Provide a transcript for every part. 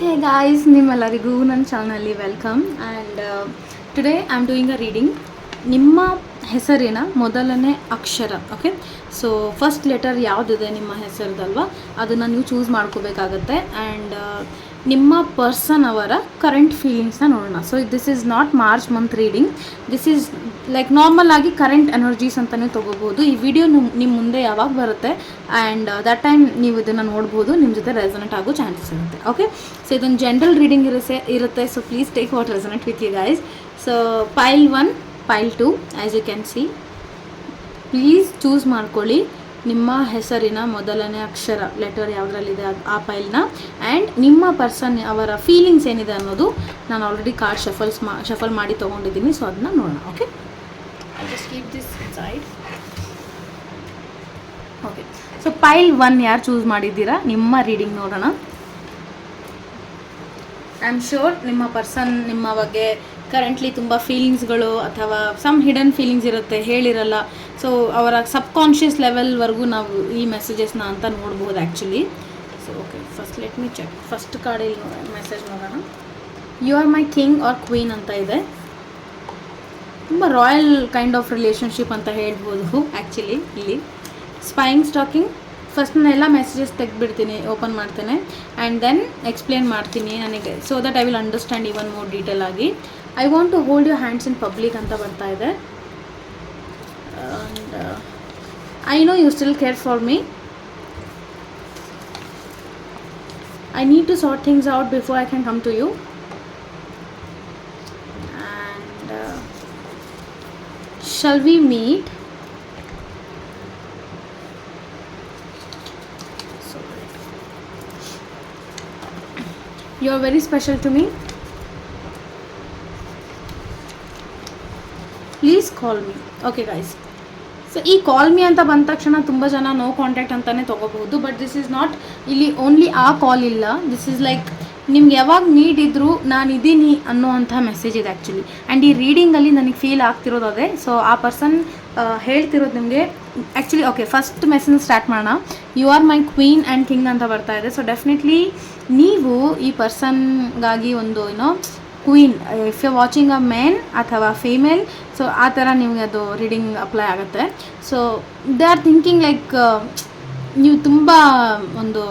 ಹೇ guys ನಿಮ್ಮೆಲ್ಲರಿಗೂ ನನ್ನ ಚಾನಲಲ್ಲಿ welcome and today I am doing a reading ನಿಮ್ಮ ಹೆಸರಿನ ಮೊದಲನೇ ಅಕ್ಷರ ಓಕೆ ಸೊ ಫಸ್ಟ್ ಲೆಟರ್ ಯಾವುದಿದೆ ನಿಮ್ಮ ಹೆಸರದಲ್ವಾ ಅದನ್ನು ನೀವು ಚೂಸ್ ಮಾಡ್ಕೋಬೇಕಾಗತ್ತೆ ಆ್ಯಂಡ್ ನಿಮ್ಮ ಪರ್ಸನ್ ಅವರ ಕರೆಂಟ್ ಫೀಲಿಂಗ್ಸ್ನ ನೋಡೋಣ. So this is not March month reading this is like normal ಆಗಿ ಕರೆಂಟ್ ಎನರ್ಜೀಸ್ ಅಂತಲೇ ತೊಗೋಬೋದು. ಈ ವಿಡಿಯೋ ನಿಮ್ಮ ಮುಂದೆ ಯಾವಾಗ ಬರುತ್ತೆ ಆ್ಯಂಡ್ ದಟ್ ಟೈಮ್ ನೀವು ಇದನ್ನು ನೋಡ್ಬೋದು ನಿಮ್ಮ ಜೊತೆ ರೆಸನೆಟ್ ಆಗೋ ಚಾನ್ಸಸ್ ಇರುತ್ತೆ. ಓಕೆ ಸೊ ಇದೊಂದು ಜನರಲ್ ರೀಡಿಂಗ್ ಇರುತ್ತೆ ಇರುತ್ತೆ. So please take what resonate with you guys so file one file two as you can see please choose ಮಾಡ್ಕೊಳ್ಳಿ. ನಿಮ್ಮ ಹೆಸರಿನ ಮೊದಲನೇ ಅಕ್ಷರ ಲೆಟರ್ ಯಾವುದ್ರಲ್ಲಿದೆ ಆ ಫೈಲ್ನ ಆ್ಯಂಡ್ ನಿಮ್ಮ ಪರ್ಸನ್ ಅವರ ಫೀಲಿಂಗ್ಸ್ ಏನಿದೆ ಅನ್ನೋದು ನಾನು ಆಲ್ರೆಡಿ ಕಾರ್ಡ್ ಶಫಲ್ಸ್ ಮಾ ಶಫಲ್ ಮಾಡಿ ತೊಗೊಂಡಿದ್ದೀನಿ. ಸೊ ಅದನ್ನ ನೋಡೋಣ okay okay so pile one ಯಾರು ಚೂಸ್ ಮಾಡಿದ್ದೀರಾ? ನಿಮ್ಮ ರೀಡಿಂಗ್ ನೋಡೋಣ. ಐ ಆಮ್ ಶೋರ್ ನಿಮ್ಮ ಪರ್ಸನ್ ನಿಮ್ಮ ಬಗ್ಗೆ ಕರೆಂಟ್ಲಿ ತುಂಬ ಫೀಲಿಂಗ್ಸ್ಗಳು ಅಥವಾ ಸಮ್ ಹಿಡನ್ ಫೀಲಿಂಗ್ಸ್ ಇರುತ್ತೆ, ಹೇಳಿರಲ್ಲ. ಸೊ ಅವರ ಸಬ್ ಕಾನ್ಷಿಯಸ್ ಲೆವೆಲ್ವರೆಗೂ ನಾವು ಈ ಮೆಸೇಜಸ್ನ ಅಂತ ನೋಡ್ಬೋದು actually so okay first let me check first ಕಾರ್ಡಲ್ಲಿ ಮೆಸೇಜ್ ನೋಡೋಣ you are my king or queen ಅಂತ ಇದೆ. ತುಂಬ ರಾಯಲ್ ಕೈಂಡ್ ಆಫ್ ರಿಲೇಷನ್ಶಿಪ್ ಅಂತ ಹೇಳ್ಬೋದು ಆ್ಯಕ್ಚುಲಿ ಇಲ್ಲಿ. ಸ್ಪೈಯಿಂಗ್ ಸ್ಟಾಕಿಂಗ್ ಫಸ್ಟ್ ನಾನು ಎಲ್ಲ ಮೆಸೇಜಸ್ ತೆಗೆದುಬಿಡ್ತೀನಿ ಓಪನ್ ಮಾಡ್ತೇನೆ. ಆ್ಯಂಡ್ ದೆನ್ ಎಕ್ಸ್ಪ್ಲೇನ್ ಮಾಡ್ತೀನಿ ನನಗೆ so that I will understand even more detail ಆಗಿ. I want to hold your hands in public ಅಂತ ಬರ್ತಾ ಇದೆ. And I know you still care for me I need to sort things out before I can come to you and shall we meet? You are very special to me please call me okay guys so ಈ call ಮಿ ಅಂತ ಬಂದ ತಕ್ಷಣ ತುಂಬ ಜನ no contact ಅಂತಲೇ ತೊಗೋಬಹುದು but this is not ಇಲ್ಲಿ only ಆ ಕಾಲ್ ಇಲ್ಲ. ದಿಸ್ ಈಸ್ ಲೈಕ್ ನಿಮ್ಗೆ ಯಾವಾಗ ನೀಡ್ ಇದ್ದರೂ ನಾನು ಇದ್ದೀನಿ ಅನ್ನುವಂಥ ಮೆಸೇಜ್ ಇದೆ ಆ್ಯಕ್ಚುಲಿ ಆ್ಯಂಡ್ ಈ ರೀಡಿಂಗಲ್ಲಿ ನನಗೆ ಫೀಲ್ ಆಗ್ತಿರೋದು ಅದೇ. ಸೊ ಆ ಪರ್ಸನ್ ಹೇಳ್ತಿರೋದು ನಿಮಗೆ actually okay first message start ಮಾಡೋಣ. You are my queen and king ಅಂತ ಬರ್ತಾ ಇದೆ. ಸೊ ಡೆಫಿನೆಟ್ಲಿ ನೀವು ಈ ಪರ್ಸನ್ಗಾಗಿ ಒಂದು ಏನೋ queen if you watching a men ಅಥವಾ ಫೀಮೇಲ್ ಸೊ ಆ ಥರ ನಿಮಗೆ ಅದು ರೀಡಿಂಗ್ ಅಪ್ಲೈ ಆಗುತ್ತೆ. So they are thinking like ನೀವು ತುಂಬ ಒಂದು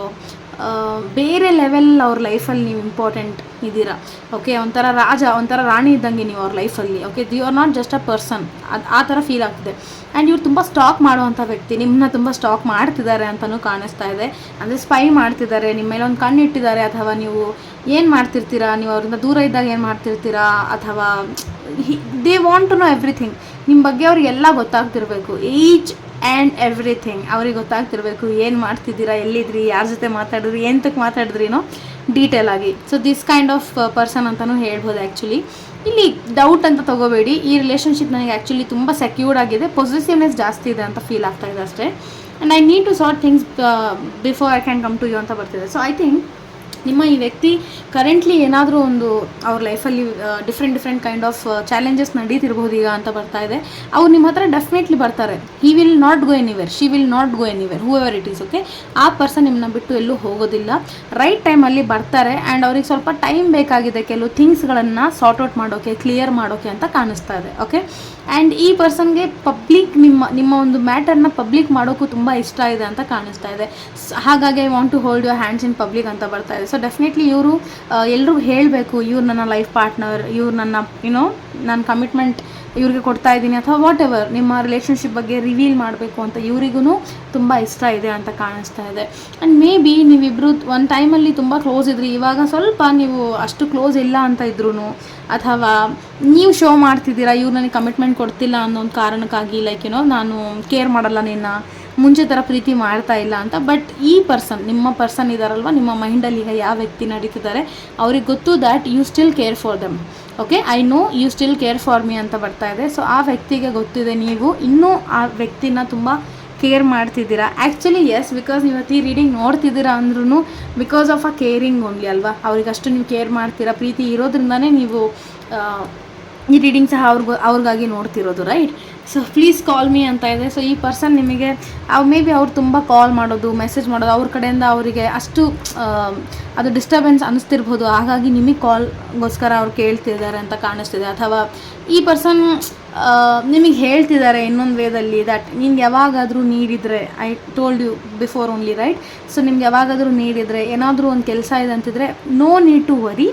ಬೇರೆ ಲೆವೆಲ್ ಅವ್ರ ಲೈಫಲ್ಲಿ ನೀವು ಇಂಪಾರ್ಟೆಂಟ್ ಇದ್ದೀರಾ? ಓಕೆ ಒಂಥರ ರಾಜ, ಒಂಥರ ರಾಣಿ ಇದ್ದಂಗೆ ನೀವು ಅವ್ರ ಲೈಫಲ್ಲಿ okay you are not just a person ಅದು ಆ ಥರ ಫೀಲ್ ಆಗ್ತಿದೆ. ಆ್ಯಂಡ್ ಇವ್ರು ತುಂಬ ಸ್ಟಾಕ್ ಮಾಡುವಂಥ ವ್ಯಕ್ತಿ. ನಿಮ್ಮನ್ನ ತುಂಬ ಸ್ಟಾಕ್ ಮಾಡ್ತಿದ್ದಾರೆ ಅಂತಲೂ ಕಾಣಿಸ್ತಾ ಇದೆ. ಅಂದರೆ ಸ್ಪೈ ಮಾಡ್ತಿದ್ದಾರೆ, ನಿಮ್ಮ ಮೇಲೆ ಒಂದು ಕಣ್ಣಿಟ್ಟಿದ್ದಾರೆ ಅಥವಾ ನೀವು ಏನು ಮಾಡ್ತಿರ್ತೀರಾ? ನೀವು ಅವ್ರಿಂದ ದೂರ ಇದ್ದಾಗ ಏನು ಮಾಡ್ತಿರ್ತೀರಾ? ಅಥವಾ they want to know everything ನಿಮ್ಮ ಬಗ್ಗೆ ಅವ್ರಿಗೆಲ್ಲ ಗೊತ್ತಾಗ್ತಿರ್ಬೇಕು. ಈಚ್ ಆ್ಯಂಡ್ ಎವ್ರಿಥಿಂಗ್ ಅವ್ರಿಗೆ ಗೊತ್ತಾಗ್ತಿರ್ಬೇಕು, ಏನು ಮಾಡ್ತಿದ್ದೀರಾ, ಎಲ್ಲಿದ್ರಿ, ಯಾರ ಜೊತೆ ಮಾತಾಡಿದ್ರಿ ಎಂತಕ್ಕೆ ಮಾತಾಡಿದ್ರಿನೋ ಡೀಟೇಲ್ ಆಗಿ. So this kind of person ಅಂತಲೂ ಹೇಳ್ಬೋದು ಆ್ಯಕ್ಚುಲಿ ಇಲ್ಲಿ ಡೌಟ್ ಅಂತ ತಗೋಬೇಡಿ. ಈ ರಿಲೇಷನ್ಶಿಪ್ ನನಗೆ ಆ್ಯಕ್ಚುಲಿ ತುಂಬ ಸೆಕ್ಯೂರ್ಡ್ ಆಗಿದೆ. ಪೊಸಿಟಿವ್ನೆಸ್ ಜಾಸ್ತಿ ಇದೆ ಅಂತ ಫೀಲ್ ಆಗ್ತಾ ಇದೆ ಅಷ್ಟೇ. And I need to sort things before I can come to you ಅಂತ ಬರ್ತಿದೆ. ಸೊ ಐ ಥಿಂಕ್ ನಿಮ್ಮ ಈ ವ್ಯಕ್ತಿ ಕರೆಂಟ್ಲಿ ಏನಾದರೂ ಒಂದು ಅವ್ರ ಲೈಫಲ್ಲಿ different different kind of challenges ನಡೀತಿರ್ಬೋದು ಈಗ ಅಂತ ಬರ್ತಾ ಇದೆ. ಅವ್ರು ನಿಮ್ಮ ಹತ್ರ ಡೆಫಿನೆಟ್ಲಿ ಬರ್ತಾರೆ. He will not go anywhere she will not go anywhere whoever it is okay ಆ ಪರ್ಸನ್ ನಿಮ್ಮನ್ನ ಬಿಟ್ಟು ಎಲ್ಲೂ ಹೋಗೋದಿಲ್ಲ. ರೈಟ್ ಟೈಮಲ್ಲಿ ಬರ್ತಾರೆ ಆ್ಯಂಡ್ ಅವ್ರಿಗೆ ಸ್ವಲ್ಪ ಟೈಮ್ ಬೇಕಾಗಿದೆ. ಕೆಲವು ಥಿಂಗ್ಸ್ಗಳನ್ನು ಸಾರ್ಟ್ ಔಟ್ ಮಾಡೋಕ್ಕೆ ಕ್ಲಿಯರ್ ಮಾಡೋಕ್ಕೆ ಅಂತ ಕಾಣಿಸ್ತಾ ಇದೆ ಓಕೆ ಆ್ಯಂಡ್ ಈ ಪರ್ಸನ್ಗೆ ಪಬ್ಲಿಕ್ ನಿಮ್ಮ ನಿಮ್ಮ ಒಂದು ಮ್ಯಾಟರ್ನ ಪಬ್ಲಿಕ್ ಮಾಡೋಕ್ಕೂ ತುಂಬ ಇಷ್ಟ ಇದೆ ಅಂತ ಕಾಣಿಸ್ತಾ ಇದೆ. ಹಾಗಾಗಿ I want to hold your hands in public ಅಂತ ಬರ್ತಾ ಇದೆ. ಸೊ ಡೆಫಿನೆಟ್ಲಿ ಇವರು ಎಲ್ಲರೂ ಹೇಳಬೇಕು, ಇವ್ರು ನನ್ನ ಲೈಫ್ ಪಾರ್ಟ್ನರ್ ಇವ್ರು ನನ್ನ ಯುನೋ ನನ್ನ ಕಮಿಟ್ಮೆಂಟ್ ಇವ್ರಿಗೆ ಕೊಡ್ತಾ ಇದ್ದೀನಿ ಅಥವಾ ವಾಟ್ ಎವರ್ ನಿಮ್ಮ ರಿಲೇಷನ್ಶಿಪ್ ಬಗ್ಗೆ ರಿವೀಲ್ ಮಾಡಬೇಕು ಅಂತ ಇವರಿಗೂ ತುಂಬ ಇಷ್ಟ ಇದೆ ಅಂತ ಕಾಣಿಸ್ತಾ ಇದೆ. ಆ್ಯಂಡ್ ಮೇ ಬಿ ನೀವಿಬ್ಬರು ಒಂದು ಟೈಮಲ್ಲಿ ತುಂಬ ಕ್ಲೋಸ್ ಇದ್ರಿ, ಇವಾಗ ಸ್ವಲ್ಪ ನೀವು ಅಷ್ಟು ಕ್ಲೋಸ್ ಇಲ್ಲ ಅಂತ ಇದ್ರೂ ಅಥವಾ ನೀವು ಶೋ ಮಾಡ್ತಿದ್ದೀರಾ, ಇವ್ರು ನನಗೆ ಕಮಿಟ್ಮೆಂಟ್ ಕೊಡ್ತಿಲ್ಲ ಅನ್ನೋ ಒಂದು ಕಾರಣಕ್ಕಾಗಿ ಲೈಕ್ ಏನೋ ನಾನು ಕೇರ್ ಮಾಡಲ್ಲ ನಿನ್ನ ಮುಂಚೆ ಥರ ಪ್ರೀತಿ ಮಾಡ್ತಾ ಇಲ್ಲ ಅಂತ. ಬಟ್ ಈ ಪರ್ಸನ್ ನಿಮ್ಮ ಪರ್ಸನ್ ಇದ್ದಾರಲ್ವ ನಿಮ್ಮ ಮೈಂಡಲ್ಲಿ ಈಗ ಯಾವ ವ್ಯಕ್ತಿ ನಡೀತಿದ್ದಾರೆ? ಅವ್ರಿಗೆ ಗೊತ್ತು that you still care for them okay I know you still care for me ಅಂತ ಬರ್ತಾ ಇದೆ. ಸೊ ಆ ವ್ಯಕ್ತಿಗೆ ಗೊತ್ತಿದೆ ನೀವು. ಇನ್ನೂ ಆ ವ್ಯಕ್ತಿನ ತುಂಬ ಕೇರ್ ಮಾಡ್ತಿದ್ದೀರಾ? ಆ್ಯಕ್ಚುಲಿ ಎಸ್ ಬಿಕಾಸ್ ನೀವು ಈ ರೀಡಿಂಗ್ ನೋಡ್ತಿದ್ದೀರಾ ಅಂದ್ರೂ because of a caring only ಅಲ್ವಾ? ಅವ್ರಿಗೆ ಅಷ್ಟು ನೀವು ಕೇರ್ ಮಾಡ್ತೀರಾ? ಪ್ರೀತಿ ಇರೋದ್ರಿಂದನೇ ನೀವು ಈ ರೀಡಿಂಗ್ ಸಹ ಅವ್ರಿಗೂ ಅವ್ರಿಗಾಗಿ ನೋಡ್ತಿರೋದು right so please call me ಅಂತ ಇದೆ. ಸೊ ಈ ಪರ್ಸನ್ ನಿಮಗೆ ಅವ್ ಮೇ ಬಿ ಅವ್ರು ತುಂಬ ಕಾಲ್ ಮಾಡೋದು ಮೆಸೇಜ್ ಮಾಡೋದು, ಅವ್ರ ಕಡೆಯಿಂದ ಅವರಿಗೆ ಅಷ್ಟು ಅದು ಡಿಸ್ಟರ್ಬೆನ್ಸ್ ಅನ್ನಿಸ್ತಿರ್ಬೋದು ಹಾಗಾಗಿ ನಿಮಗೆ ಕಾಲ್ಗೋಸ್ಕರ ಅವ್ರು ಕೇಳ್ತಿದ್ದಾರೆ ಅಂತ ಕಾಣಿಸ್ತಿದೆ. ಅಥವಾ ಈ ಪರ್ಸನ್ ನಿಮಗೆ ಹೇಳ್ತಿದ್ದಾರೆ ಇನ್ನೊಂದು ವೇದಲ್ಲಿ ದಟ್ ನಿಮ್ಗೆ ಯಾವಾಗಾದರೂ ನೀಡಿದರೆ I told you before only right so ನಿಮ್ಗೆ ಯಾವಾಗಾದರೂ ನೀಡಿದರೆ ಏನಾದರೂ ಒಂದು ಕೆಲಸ ಇದೆ ಅಂತಿದ್ರೆ ನೋ ನೀಡ್ ಟು ವರಿ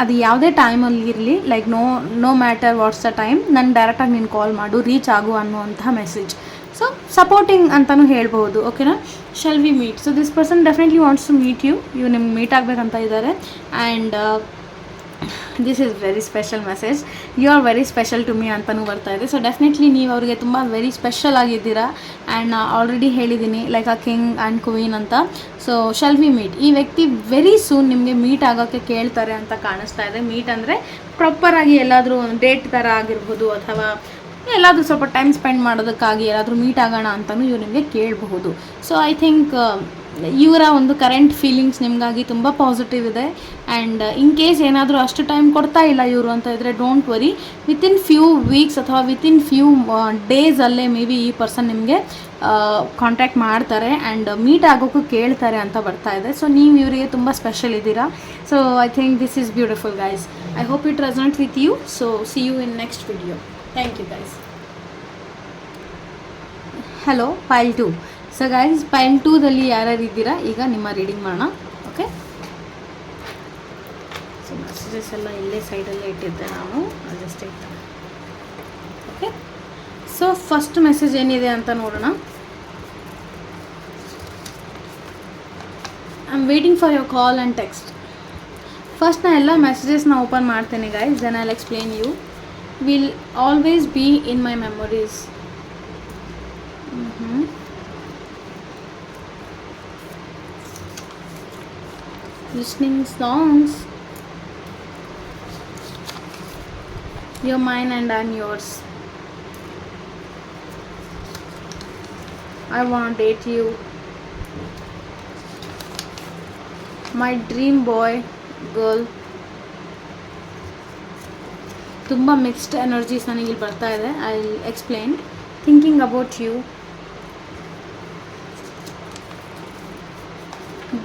ಅದು ಯಾವುದೇ ಟೈಮಲ್ಲಿ ಇರಲಿ like no no matter what's the time ನಾನು ಡೈರೆಕ್ಟಾಗಿ ನೀನು ಕಾಲ್ ಮಾಡು ರೀಚ್ ಆಗು ಅನ್ನುವಂತಹ ಮೆಸೇಜ್ ಸೊ ಸಪೋರ್ಟಿಂಗ್ ಅಂತಲೂ ಹೇಳ್ಬೋದು ಓಕೆನಾ shall we meet so this person definitely wants to meet you ಇವು ನಿಮ್ಗೆ ಮೀಟ್ ಆಗಬೇಕಂತ ಇದ್ದಾರೆ and this is very special message you are very special to me ಅಂತಲೂ ಬರ್ತಾ ಇದೆ. ಸೊ ಡೆಫಿನೆಟ್ಲಿ ನೀವು ಅವರಿಗೆ ತುಂಬ ವೆರಿ ಸ್ಪೆಷಲ್ ಆಗಿದ್ದೀರಾ. ಆ್ಯಂಡ್ ಆಲ್ರೆಡಿ ಹೇಳಿದ್ದೀನಿ like a king and queen ಅಂತ. ಸೊ ಶೆಲ್ ವಿ ಮೀಟ್ ಈ ವ್ಯಕ್ತಿ ವೆರಿ ಸೂನ್ ನಿಮಗೆ ಮೀಟ್ ಆಗೋಕ್ಕೆ ಕೇಳ್ತಾರೆ ಅಂತ ಕಾಣಿಸ್ತಾ ಇದೆ. ಮೀಟ್ ಅಂದರೆ ಪ್ರಾಪರಾಗಿ ಎಲ್ಲಾದರೂ ಒಂದು ಡೇಟ್ ಥರ ಆಗಿರ್ಬೋದು ಅಥವಾ ಎಲ್ಲಾದರೂ ಸ್ವಲ್ಪ ಟೈಮ್ ಸ್ಪೆಂಡ್ ಮಾಡೋದಕ್ಕಾಗಿ ಎಲ್ಲಾದರೂ ಮೀಟ್ ಆಗೋಣ ಅಂತಲೂ ಇವ್ರು ನಿಮಗೆ ಕೇಳಬಹುದು. ಸೊ ಐ ಥಿಂಕ್ ಇವರ ಒಂದು ಕರೆಂಟ್ ಫೀಲಿಂಗ್ಸ್ ನಿಮಗಾಗಿ ತುಂಬ ಪಾಸಿಟಿವ್ ಇದೆ. ಆ್ಯಂಡ್ ಇನ್ ಕೇಸ್ ಏನಾದರೂ ಅಷ್ಟು ಟೈಮ್ ಕೊಡ್ತಾ ಇಲ್ಲ ಇವರು ಅಂತ ಇದ್ದರೆ don't worry within few weeks ಅಥವಾ ವಿತಿನ್ ಫ್ಯೂ ಡೇಸಲ್ಲೇ ಮೇ ಬಿ ಈ ಪರ್ಸನ್ ನಿಮಗೆ ಕಾಂಟ್ಯಾಕ್ಟ್ ಮಾಡ್ತಾರೆ ಆ್ಯಂಡ್ ಮೀಟ್ ಆಗೋಕ್ಕೂ ಕೇಳ್ತಾರೆ ಅಂತ ಬರ್ತಾ ಇದೆ. ಸೊ ನೀವು ಇವರಿಗೆ ತುಂಬ ಸ್ಪೆಷಲ್ ಇದ್ದೀರಾ. So I think this is beautiful guys I hope it resonant with you so see you in next video thank you guys hello pile two so guys pile ಟೂದಲ್ಲಿ ಯಾರ್ಯಾರು ಇದ್ದೀರಾ? ಈಗ ನಿಮ್ಮ ರೀಡಿಂಗ್ ಮಾಡೋಣ. Okay so messages ಎಲ್ಲ ಇಲ್ಲೇ ಸೈಡಲ್ಲೇ ಇಟ್ಟಿದ್ದೆ ನಾನು. ಜಸ್ಟ್ ಇರ್ತೇನೆ ಓಕೆ ಸೊ ಫಸ್ಟ್ ಮೆಸೇಜ್ ಏನಿದೆ ಅಂತ ನೋಡೋಣ. I am waiting for your call and text first ನಾ ಎಲ್ಲ ಮೆಸೇಜಸ್ನ ಓಪನ್ ಮಾಡ್ತೇನೆ guys then I explain you will always be in my memories listening songs. You're mine and I'm yours. I want to date you. My dream boy, girl. ತುಂಬ mixed energies ನನಗೆ ಇಲ್ಲಿ ಬರ್ತಾ ಇದೆ I explain thinking about you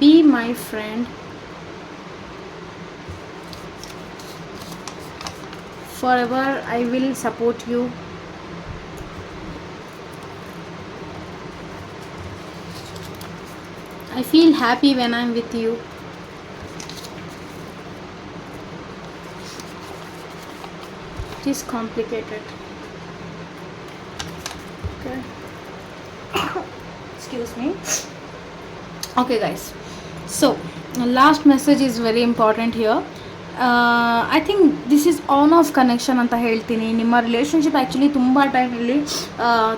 be my friend forever i will support you. I feel happy when i'm with you. It is complicated. Okay. Excuse me. Okay guys. So last message is very important here I think this is on off connection ಅಂತ ಹೇಳ್ತೀನಿ. ನಿಮ್ಮ relationship actually ತುಂಬ ಟೈಮಲ್ಲಿ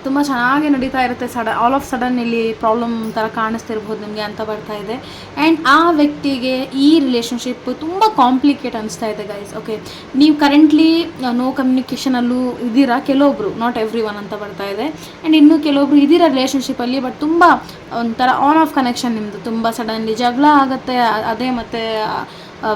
ತುಂಬ ಚೆನ್ನಾಗಿ ನಡೀತಾ ಇರುತ್ತೆ. ಸಡ ಆಲ್ ಆಫ್ ಸಡನ್ ಇಲ್ಲಿ ಪ್ರಾಬ್ಲಮ್ ಥರ ಕಾಣಿಸ್ತಿರ್ಬೋದು ನಿಮಗೆ ಅಂತ ಬರ್ತಾ ಇದೆ. ಆ್ಯಂಡ್ ಆ ವ್ಯಕ್ತಿಗೆ ಈ ರಿಲೇಷನ್ಶಿಪ್ ತುಂಬ ಕಾಂಪ್ಲಿಕೇಟ್ ಅನಿಸ್ತಾ ಇದೆ ಗೈಸ್ ಓಕೆ ನೀವು ಕರೆಂಟ್ಲಿ ನೋ ಕಮ್ಯುನಿಕೇಷನಲ್ಲೂ ಇದ್ದೀರಾ? ಕೆಲವೊಬ್ರು ನಾಟ್ ಎವ್ರಿ ಒನ್ ಅಂತ ಬರ್ತಾ ಇದೆ. ಆ್ಯಂಡ್ ಇನ್ನೂ ಕೆಲವೊಬ್ರು ಇದ್ದೀರಾ ರಿಲೇಷನ್ಶಿಪ್ಪಲ್ಲಿ ಬಟ್ ತುಂಬ ಒಂಥರ ಆನ್ ಆಫ್ ಕನೆಕ್ಷನ್ ನಿಮ್ಮದು ತುಂಬ ಸಡನ್ಲಿ ಜಗಳ ಆಗುತ್ತೆ ಅದೇ ಮತ್ತು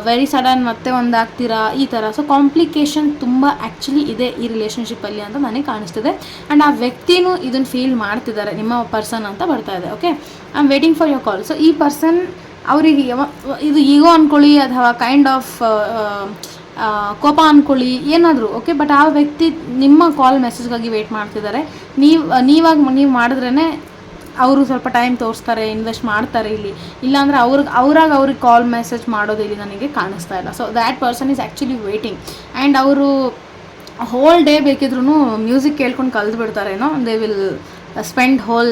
ವೆರಿ ಸಡನ್ ಮತ್ತೆ ಒಂದಾಗ್ತೀರಾ ಈ ಥರ ಸೊ ಕಾಂಪ್ಲಿಕೇಶನ್ ತುಂಬ ಆ್ಯಕ್ಚುಲಿ ಇದೆ ಈ ರಿಲೇಷನ್ಶಿಪ್ಪಲ್ಲಿ ಅಂತ ನನಗೆ ಕಾಣಿಸ್ತಿದೆ. ಆ್ಯಂಡ್ ಆ ವ್ಯಕ್ತಿನೂ ಇದನ್ನು ಫೀಲ್ ಮಾಡ್ತಿದ್ದಾರೆ, ನಿಮ್ಮ ಪರ್ಸನ್ ಅಂತ ಬರ್ತಾ ಇದೆ okay I am waiting for your call so ಈ ಪರ್ಸನ್ ಅವರಿಗೆ ಇದು ಈಗೋ ಅಂದ್ಕೊಳ್ಳಿ ಅಥವಾ ಕೈಂಡ್ ಆಫ್ ಕೋಪ ಅಂದ್ಕೊಳ್ಳಿ ಏನಾದರೂ ಓಕೆ ಬಟ್ ಆ ವ್ಯಕ್ತಿ ನಿಮ್ಮ ಕಾಲ್ ಮೆಸೇಜ್ಗಾಗಿ ವೇಟ್ ಮಾಡ್ತಿದ್ದಾರೆ. ನೀವು, ನೀವಾಗಿ ನೀವು ಮಾಡಿದ್ರೇ ಅವರು ಸ್ವಲ್ಪ ಟೈಮ್ ತೋರಿಸ್ತಾರೆ ಇನ್ವೆಸ್ಟ್ ಮಾಡ್ತಾರೆ ಇಲ್ಲಿ. ಇಲ್ಲಾಂದ್ರೆ ಅವ್ರಿಗೆ ಅವ್ರಾಗ ಅವ್ರಿಗೆ ಕಾಲ್ ಮೆಸೇಜ್ ಮಾಡೋದು ಇಲ್ಲಿ ನನಗೆ ಕಾಣಿಸ್ತಾ ಇಲ್ಲ. So that person is actually waiting and ಅವರು ಹೋಲ್ ಡೇ ಬೇಕಿದ್ರೂ ಮ್ಯೂಸಿಕ್ ಕೇಳ್ಕೊಂಡು ಕಲ್ತು ಬಿಡ್ತಾರೇನೋ they will spend whole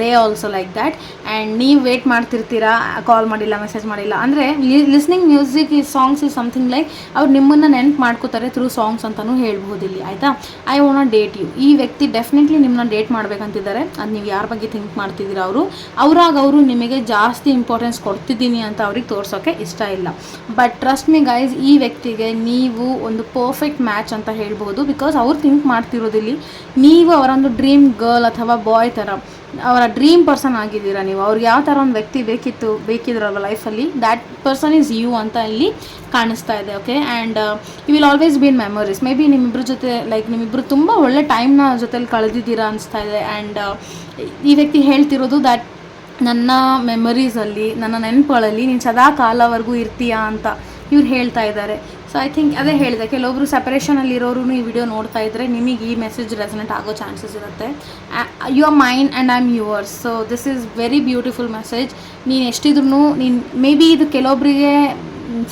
day also like that and ನೀವು ವೇಟ್ ಮಾಡ್ತಿರ್ತೀರಾ ಕಾಲ್ ಮಾಡಿಲ್ಲ ಮೆಸೇಜ್ ಮಾಡಿಲ್ಲ, ಅಂದರೆ ಲಿಸ್ನಿಂಗ್ ಮ್ಯೂಸಿಕ್ ಈ ಸಾಂಗ್ಸ್ ಈಸ್ ಸಮಥಿಂಗ್ ಲೈಕ್ ಅವ್ರು ನಿಮ್ಮನ್ನು ನೆನ್ಪು ಮಾಡ್ಕೋತಾರೆ ಥ್ರೂ ಸಾಂಗ್ಸ್ ಅಂತಲೂ ಹೇಳ್ಬೋದು ಇಲ್ಲಿ ಆಯಿತಾ? ಐ ವಾಂಟ್ ಡೇಟ್ ಯು ಈ ವ್ಯಕ್ತಿ ಡೆಫಿನೆಟ್ಲಿ ನಿಮ್ಮನ್ನ ಡೇಟ್ ಮಾಡಬೇಕಂತಿದ್ದಾರೆ. ಅದು ನೀವು ಯಾರ ಬಗ್ಗೆ ಥಿಂಕ್ ಮಾಡ್ತಿದ್ದೀರಾ ಅವರು? ಅವರಾಗ ಅವರು ನಿಮಗೆ ಜಾಸ್ತಿ ಇಂಪಾರ್ಟೆನ್ಸ್ ಕೊಡ್ತಿದ್ದೀನಿ ಅಂತ ಅವ್ರಿಗೆ ತೋರ್ಸೋಕ್ಕೆ ಇಷ್ಟ ಇಲ್ಲ. ಬಟ್ ಟ್ರಸ್ಟ್ ಮಿ ಗೈಸ್ ಈ ವ್ಯಕ್ತಿಗೆ ನೀವು ಒಂದು ಪರ್ಫೆಕ್ಟ್ ಮ್ಯಾಚ್ ಅಂತ ಹೇಳ್ಬೋದು ಬಿಕಾಸ್ ಅವ್ರು ಥಿಂಕ್ ಮಾಡ್ತಿರೋದಿಲ್ಲಿ, ನೀವು ಅವರೊಂದು ಡ್ರೀಮ್ ಗರ್ಲ್ ಅಥವಾ ಬಾಯ್ ಥರ ಅವರ ಡ್ರೀಮ್ ಪರ್ಸನ್ ಆಗಿದ್ದೀರಾ ನೀವು? ಅವ್ರಿಗೆ ಯಾವ ಥರ ಒಂದು ವ್ಯಕ್ತಿ ಬೇಕಿತ್ತು ಬೇಕಿದ್ರು ಅವ್ರ ಲೈಫಲ್ಲಿ ದ್ಯಾಟ್ ಪರ್ಸನ್ ಈಸ್ ಯು ಅಂತ ಇಲ್ಲಿ ಕಾಣಿಸ್ತಾ ಇದೆ okay and you will always be in memories maybe ನಿಮ್ಮಿಬ್ಬರ ಜೊತೆ ಲೈಕ್ ನಿಮ್ಮಿಬ್ಬರು ತುಂಬ ಒಳ್ಳೆ ಟೈಮ್ನ ಜೊತೆಲಿ ಕಳೆದಿದ್ದೀರಾ ಅನಿಸ್ತಾ ಇದೆ. ಆ್ಯಂಡ್ ಈ ವ್ಯಕ್ತಿ ಹೇಳ್ತಿರೋದು ದ್ಯಾಟ್ ನನ್ನ ಮೆಮೊರೀಸಲ್ಲಿ ನನ್ನ ನೆನಪುಗಳಲ್ಲಿ ನೀನು ಸದಾ ಕಾಲವರೆಗೂ ಇರ್ತೀಯಾ ಅಂತ. ಇವ್ರು ಹೇಳ್ತಾ ಇದ್ದಾರೆ. ಸೊ ಐ ಥಿಂಕ್ ಅದೇ ಹೇಳಿದೆ, ಕೆಲವೊಬ್ರು ಸೆಪರೇಷನಲ್ಲಿರೋರು ಈ ವಿಡಿಯೋ ನೋಡ್ತಾ ಇದ್ದರೆ ನಿಮಗೆ ಈ ಮೆಸೇಜ್ ರೆಸನೆಟ್ ಆಗೋ ಚಾನ್ಸಸ್ ಇರುತ್ತೆ. You are mind and I am yours so this is very beautiful message ನೀನು ಎಷ್ಟಿದ್ರು ನೀನು ಮೇ ಬಿ ಇದು ಕೆಲವೊಬ್ಬರಿಗೆ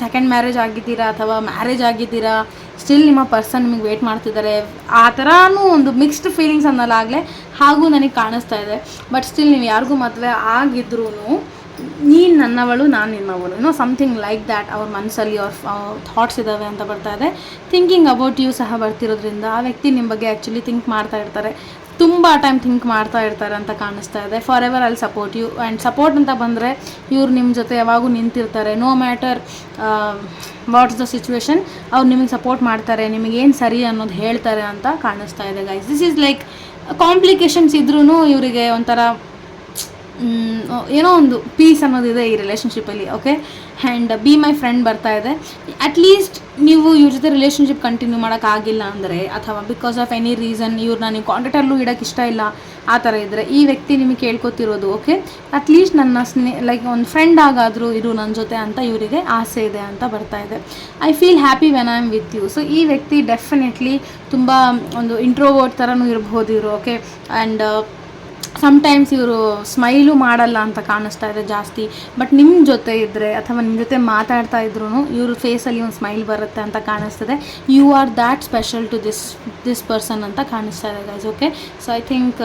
ಸೆಕೆಂಡ್ ಮ್ಯಾರೇಜ್ ಆಗಿದ್ದೀರಾ ಅಥವಾ ಮ್ಯಾರೇಜ್ ಆಗಿದ್ದೀರಾ ಸ್ಟಿಲ್ ನಿಮ್ಮ ಪರ್ಸನ್ ನಿಮಗೆ ವೇಟ್ ಮಾಡ್ತಿದ್ದಾರೆ. ಆ ಥರನೂ ಒಂದು ಮಿಕ್ಸ್ಡ್ ಫೀಲಿಂಗ್ಸ್ ಅನ್ನೋಲ್ಲಾಗಲೇ ಹಾಗೂ ನನಗೆ ಕಾಣಿಸ್ತಾ ಇದೆ. ಬಟ್ ಸ್ಟಿಲ್ ನೀವು ಯಾರಿಗೂ ಮದುವೆ ಆಗಿದ್ರೂ ನೀನು ನನ್ನವಳು, ನಾನು ನಿನ್ನವಳು. ಏನೋ ಸಮಥಿಂಗ್ ಲೈಕ್ ದ್ಯಾಟ್ ಅವ್ರ ಮನಸ್ಸಲ್ಲಿ ಅವ್ರ ಥಾಟ್ಸ್ ಇದ್ದಾವೆ ಅಂತ ಬರ್ತಾ ಇದೆ. ಥಿಂಕಿಂಗ್ ಅಬೌಟ್ ಯು ಸಹ ಬರ್ತಿರೋದ್ರಿಂದ ಆ ವ್ಯಕ್ತಿ ನಿಮ್ಮ ಬಗ್ಗೆ ಆ್ಯಕ್ಚುಲಿ ಥಿಂಕ್ ಮಾಡ್ತಾ ಇರ್ತಾರೆ. ತುಂಬ ಟೈಮ್ ಥಿಂಕ್ ಮಾಡ್ತಾ ಇರ್ತಾರೆ ಅಂತ ಕಾಣಿಸ್ತಾ ಇದೆ. ಫಾರ್ ಎವರ್ ಅಲ್ಲಿ ಸಪೋರ್ಟ್ ಯು ಆ್ಯಂಡ್ ಸಪೋರ್ಟ್ ಅಂತ ಬಂದರೆ ಇವ್ರು ನಿಮ್ಮ ಜೊತೆ ಯಾವಾಗೂ ನಿಂತಿರ್ತಾರೆ. No matter what's the situation ಅವ್ರು ನಿಮಗೆ ಸಪೋರ್ಟ್ ಮಾಡ್ತಾರೆ ನಿಮಗೇನು ಸರಿ ಅನ್ನೋದು ಹೇಳ್ತಾರೆ ಅಂತ ಕಾಣಿಸ್ತಾ ಇದೆ guys this is like complications ಇದ್ರೂ ಇವರಿಗೆ ಒಂಥರ ಏನೋ ಒಂದು ಪೀಸ್ ಅನ್ನೋದಿದೆ ಈ ರಿಲೇಷನ್ಶಿಪ್ಪಲ್ಲಿ okay and be my friend ಬರ್ತಾ ಇದೆ. ಅಟ್ಲೀಸ್ಟ್ ನೀವು ಇವ್ರ ಜೊತೆ ರಿಲೇಷನ್ಶಿಪ್ ಕಂಟಿನ್ಯೂ ಮಾಡೋಕ್ಕಾಗಿಲ್ಲ ಅಂದರೆ, ಅಥವಾ ಬಿಕಾಸ್ ಆಫ್ ಎನಿ ರೀಸನ್ ಇವ್ರನ್ನ ನೀವು ಕಾಂಟ್ಯಾಕ್ಟಲ್ಲೂ ಇಡೋಕ್ಕೆ ಇಷ್ಟ ಇಲ್ಲ, ಆ ಥರ ಇದ್ದರೆ ಈ ವ್ಯಕ್ತಿ ನಿಮಗೆ ಕೇಳ್ಕೊತಿರೋದು ಓಕೆ ಅಟ್ಲೀಸ್ಟ್ ನನ್ನ ಸ್ನೇ ಲೈಕ್ ಒಂದು ಫ್ರೆಂಡ್ ಆಗಾದರೂ ಇರು ನನ್ನ ಜೊತೆ ಅಂತ ಇವರಿಗೆ ಆಸೆ ಇದೆ ಅಂತ ಬರ್ತಾ ಇದೆ. I feel happy when I am with you so ಈ ವ್ಯಕ್ತಿ ಡೆಫಿನೆಟ್ಲಿ ತುಂಬ ಒಂದು ಇಂಟ್ರೋವರ್ಟ್ ಥರನೂ ಇರ್ಬೋದು ಇವರು ಓಕೆ ಆ್ಯಂಡ್ ಸಮ್ಟೈಮ್ಸ್ ಇವರು ಸ್ಮೈಲು ಮಾಡಲ್ಲ ಅಂತ ಕಾಣಿಸ್ತಾ ಇದೆ ಜಾಸ್ತಿ ಬಟ್ ನಿಮ್ಮ ಜೊತೆ ಇದ್ದರೆ ಅಥವಾ ನಿಮ್ಮ ಜೊತೆ ಮಾತಾಡ್ತಾ ಇದ್ರೂ ಇವ್ರ ಫೇಸಲ್ಲಿ ಒಂದು ಸ್ಮೈಲ್ ಬರುತ್ತೆ ಅಂತ ಕಾಣಿಸ್ತದೆ. You are that special to this this person ಅಂತ ಕಾಣಿಸ್ತಾ ಇದೆ guys okay so I think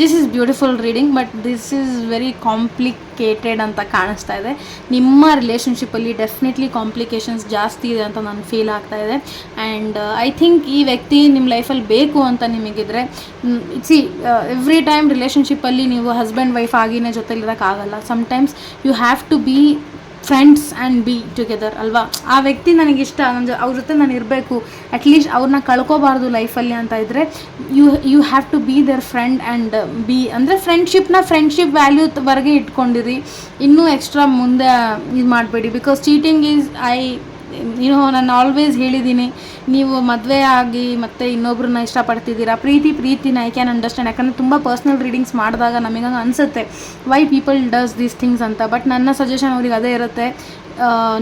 this is beautiful reading but this is very complicated ಅಂತ ಕಾಣಿಸ್ತಾ ಇದೆ. ನಿಮ್ಮ ರಿಲೇಷನ್ಶಿಪ್ಪಲ್ಲಿ ಡೆಫಿನೆಟ್ಲಿ ಕಾಂಪ್ಲಿಕೇಶನ್ಸ್ ಜಾಸ್ತಿ ಇದೆ ಅಂತ ನಾನು ಫೀಲ್ ಆಗ್ತಾ ಇದೆ. ಆ್ಯಂಡ್ ಐ ಥಿಂಕ್ ಈ ವ್ಯಕ್ತಿ ನಿಮ್ಮ ಲೈಫಲ್ಲಿ ಬೇಕು ಅಂತ ನಿಮಗಿದ್ರೆ ಸಿ ಎವ್ರಿ ಟೈಮ್ ರಿಲೇಷನ್ಶಿಪ್ಪಲ್ಲಿ ನೀವು ಹಸ್ಬೆಂಡ್ ವೈಫ್ ಆಗಿನೇ ಜೊತೆಲಿರೋಕ್ಕಾಗಲ್ಲ. Sometimes you have to be friends and be together ಅಲ್ವಾ? ಆ ವ್ಯಕ್ತಿ ನನಗಿಷ್ಟ ನನ್ನ ಅವ್ರ ಜೊತೆ ನಾನು ಇರಬೇಕು. ಅಟ್ಲೀಸ್ಟ್ ಅವ್ರನ್ನ ಕಳ್ಕೋಬಾರ್ದು ಲೈಫಲ್ಲಿ ಅಂತ ಇದ್ದರೆ you you have to be their friend and be ಅಂದರೆ ಫ್ರೆಂಡ್ಶಿಪ್ನ ಫ್ರೆಂಡ್ಶಿಪ್ ವ್ಯಾಲ್ಯೂವರೆಗೆ ಇಟ್ಕೊಂಡಿರಿ. ಇನ್ನೂ ಎಕ್ಸ್ಟ್ರಾ ಮುಂದೆ ಇದು ಮಾಡಬೇಡಿ. ಬಿಕಾಸ್ ಚೀಟಿಂಗ್ ಈಸ್ ಐ ಏನೋ ನಾನು ಆಲ್ವೇಸ್ ಹೇಳಿದ್ದೀನಿ, ನೀವು ಮದುವೆ ಆಗಿ ಮತ್ತೆ ಇನ್ನೊಬ್ರನ್ನ ಇಷ್ಟಪಡ್ತಿದ್ದೀರಾ? ಪ್ರೀತಿ ಪ್ರೀತಿನ ಐ ಕ್ಯಾನ್ ಅಂಡರ್ಸ್ಟ್ಯಾಂಡ್ ಯಾಕಂದರೆ ತುಂಬ ಪರ್ಸ್ನಲ್ ರೀಡಿಂಗ್ಸ್ ಮಾಡಿದಾಗ ನಮಗೆ ಅನಿಸುತ್ತೆ why people does these things ಅಂತ. ಬಟ್ ನನ್ನ ಸಜೆಷನ್ ಅವ್ರಿಗೆ ಅದೇ ಇರುತ್ತೆ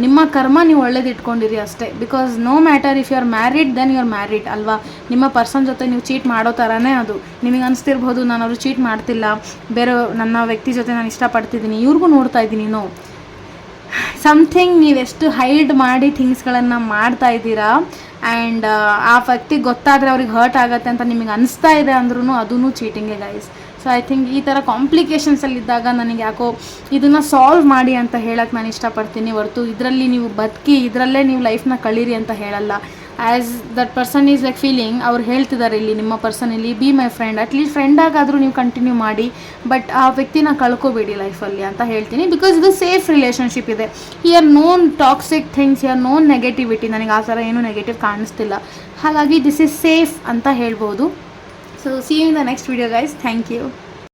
ನಿಮ್ಮ ಕರ್ಮ ನೀವು ಒಳ್ಳೇದು ಇಟ್ಕೊಂಡಿರಿ ಅಷ್ಟೇ. Because no matter if you are married then you are married ಅಲ್ವಾ? ನಿಮ್ಮ ಪರ್ಸನ್ ಜೊತೆ ನೀವು ಚೀಟ್ ಮಾಡೋ ಥರನೇ ಅದು. ನಿಮಗೆ ಅನಿಸ್ತಿರ್ಬೋದು, ನಾನು ಅವರು ಚೀಟ್ ಮಾಡ್ತಿಲ್ಲ, ಬೇರೆ ನನ್ನ ವ್ಯಕ್ತಿ ಜೊತೆ ನಾನು ಇಷ್ಟಪಡ್ತಿದ್ದೀನಿ, ಇವ್ರಿಗೂ ನೋಡ್ತಾ ಇದ್ದೀನಿ ನೋ ಸಮಥಿಂಗ್ ನೀವೆಷ್ಟು ಹೈಡ್ ಮಾಡಿ ಥಿಂಗ್ಸ್ಗಳನ್ನು ಮಾಡ್ತಾ ಇದ್ದೀರಾ? ಆ್ಯಂಡ್ ಆ ವ್ಯಕ್ತಿ ಗೊತ್ತಾದರೆ ಅವ್ರಿಗೆ ಹರ್ಟ್ ಆಗುತ್ತೆ ಅಂತ ನಿಮಗೆ ಅನಿಸ್ತಾ ಇದೆ ಅಂದ್ರೂ ಅದೂ ಚೀಟಿಂಗೇ ಗೈಸ್ ಸೊ ಐ ಥಿಂಕ್ ಈ ಥರ ಕಾಂಪ್ಲಿಕೇಶನ್ಸಲ್ಲಿದ್ದಾಗ ನನಗೆ ಯಾಕೋ ಇದನ್ನು ಸಾಲ್ವ್ ಮಾಡಿ ಅಂತ ಹೇಳಕ್ಕೆ ನಾನು ಇಷ್ಟಪಡ್ತೀನಿ ಹೊರತು. ಇದರಲ್ಲಿ ನೀವು ಬದುಕಿ, ಇದರಲ್ಲೇ ನೀವು ಲೈಫ್ನ ಕಳೀರಿ ಅಂತ ಹೇಳಲ್ಲ. As that person is like feeling ಅವ್ರು ಹೇಳ್ತಿದ್ದಾರೆ ಇಲ್ಲಿ, ನಿಮ್ಮ ಪರ್ಸನ್ ಇಲ್ಲಿ be my friend at least friend ಆಗಾದರೂ ನೀವು ಕಂಟಿನ್ಯೂ ಮಾಡಿ ಬಟ್ ಆ ವ್ಯಕ್ತಿನ ಕಳ್ಕೊಬೇಡಿ ಲೈಫಲ್ಲಿ ಅಂತ ಹೇಳ್ತೀನಿ. ಬಿಕಾಸ್ ಇದು ಸೇಫ್ ರಿಲೇಷನ್ಶಿಪ್ ಇದೆ. Here none toxic things here none negativity ನನಗೆ ಆ ಥರ ಏನೂ ನೆಗೆಟಿವ್ ಕಾಣಿಸ್ತಿಲ್ಲ. ಹಾಗಾಗಿ ದಿಸ್ ಈಸ್ ಸೇಫ್ ಅಂತ ಹೇಳ್ಬೋದು. So see in the next video guys thank you